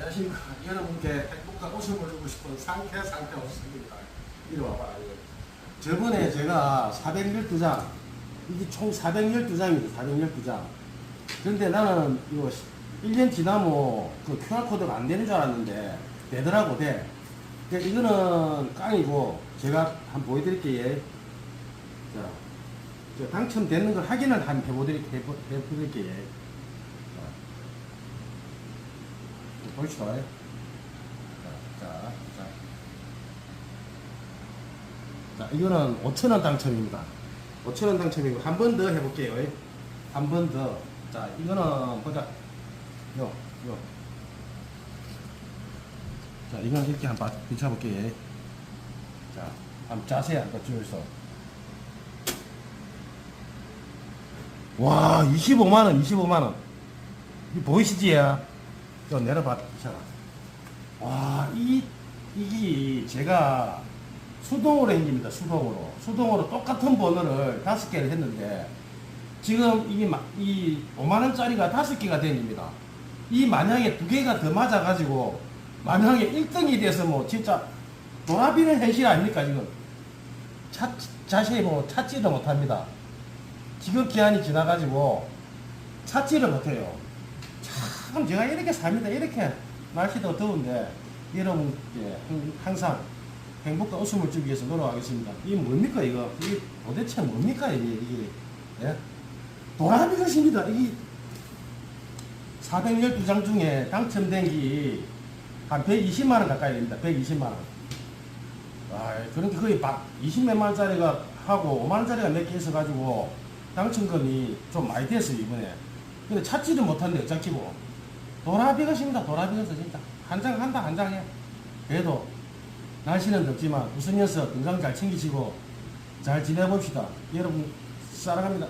안녕하십니까. 여러분께 행복과 웃음을 주고 싶은 상쾌 상쾌 웃음입니다. 이리 와봐. 저번에 제가 412장, 이게 총 412장입니다. 412장. 근데 나는 이거 1년 지나면 그 QR코드가 안 되는 줄 알았는데 되더라고, 돼. 근데 이거는 깡이고 제가 한번 보여드릴게요. 자, 저 당첨되는 걸 확인을 한번 해보드릴, 해보, 해보드릴게요. 자, 보시죠. 자, 자, 자. 자, 이거는 5천원 당첨입니다. 5천원 당첨이고, 한 번 더 해볼게요. 한 번 더. 자, 이거는, 보자. 요, 요. 자, 이건 이렇게 한번 비춰볼게요. 자, 한번 자세히 한번 줄서. 와, 25만원, 25만원. 이 보이시지? 야? 좀 내려봐. 자. 와, 이, 이게 제가 수동으로 행깁니다. 수동으로. 수동으로 똑같은 번호를 다섯 개를 했는데, 지금 이게 마- 이 5만원짜리가 다섯 개가 됩니다. 이 만약에 두 개가 더 맞아가지고, 만약에 1등이 돼서 뭐, 진짜, 도라비는 현실 아닙니까, 지금? 찾, 자세히 뭐, 찾지도 못합니다. 지금 기한이 지나가지고, 찾지를 못해요. 참 제가 이렇게 삽니다. 이렇게 날씨도 더운데 여러분께 항- 항상 행복과 웃음을 주기 위해서 노력하겠습니다. 이게 뭡니까 이거? 이게 도대체 뭡니까 이게 이게? 예? 도라미 것입니다. 이게 412장 중에 당첨된 게 한 120만 원 가까이 됩니다. 120만 원. 아, 그러니까 거의 20몇만 원짜리가 하고 5만 원짜리가 몇 개 있어가지고 당첨금이 좀 많이 됐어요 이번에. 근데 찾지도 못한대 어차키고 도라비 것입니다 도라비 것이 진짜 한장 한다 한 장에. 그래도 날씨는 덥지만 웃으면서 건강 잘 챙기시고 잘 지내봅시다. 여러분 사랑합니다